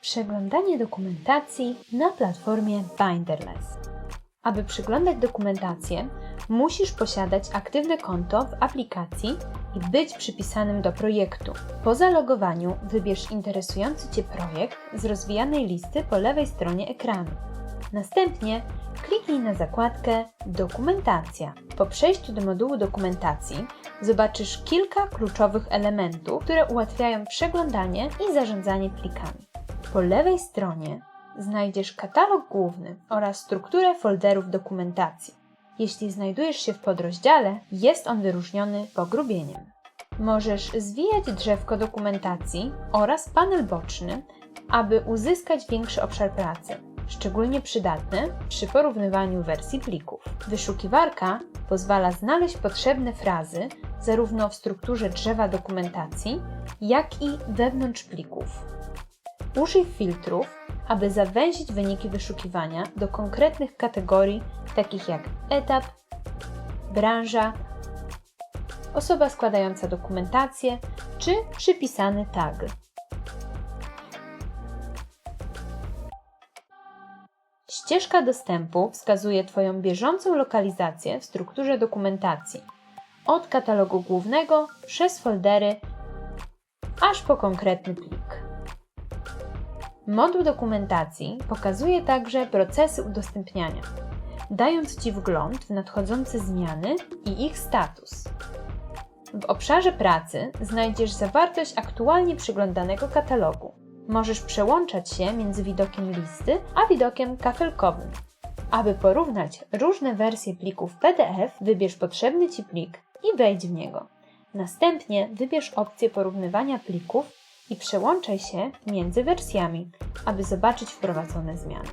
Przeglądanie dokumentacji na platformie Binderless. Aby przeglądać dokumentację, musisz posiadać aktywne konto w aplikacji i być przypisanym do projektu. Po zalogowaniu wybierz interesujący Cię projekt z rozwijanej listy po lewej stronie ekranu. Następnie kliknij na zakładkę Dokumentacja. Po przejściu do modułu dokumentacji zobaczysz kilka kluczowych elementów, które ułatwiają przeglądanie i zarządzanie plikami. Po lewej stronie znajdziesz katalog główny oraz strukturę folderów dokumentacji. Jeśli znajdujesz się w podrozdziale, jest on wyróżniony pogrubieniem. Możesz zwijać drzewko dokumentacji oraz panel boczny, aby uzyskać większy obszar pracy, szczególnie przydatny przy porównywaniu wersji plików. Wyszukiwarka pozwala znaleźć potrzebne frazy zarówno w strukturze drzewa dokumentacji, jak i wewnątrz plików. Użyj filtrów, aby zawęzić wyniki wyszukiwania do konkretnych kategorii, takich jak etap, branża, osoba składająca dokumentację czy przypisany tag. Ścieżka dostępu wskazuje Twoją bieżącą lokalizację w strukturze dokumentacji, od katalogu głównego przez foldery, aż po konkretny plik. Moduł dokumentacji pokazuje także procesy udostępniania, dając Ci wgląd w nadchodzące zmiany i ich status. W obszarze pracy znajdziesz zawartość aktualnie przeglądanego katalogu. Możesz przełączać się między widokiem listy a widokiem kafelkowym. Aby porównać różne wersje plików PDF, wybierz potrzebny Ci plik i wejdź w niego. Następnie wybierz opcję porównywania plików i przełączaj się między wersjami, aby zobaczyć wprowadzone zmiany.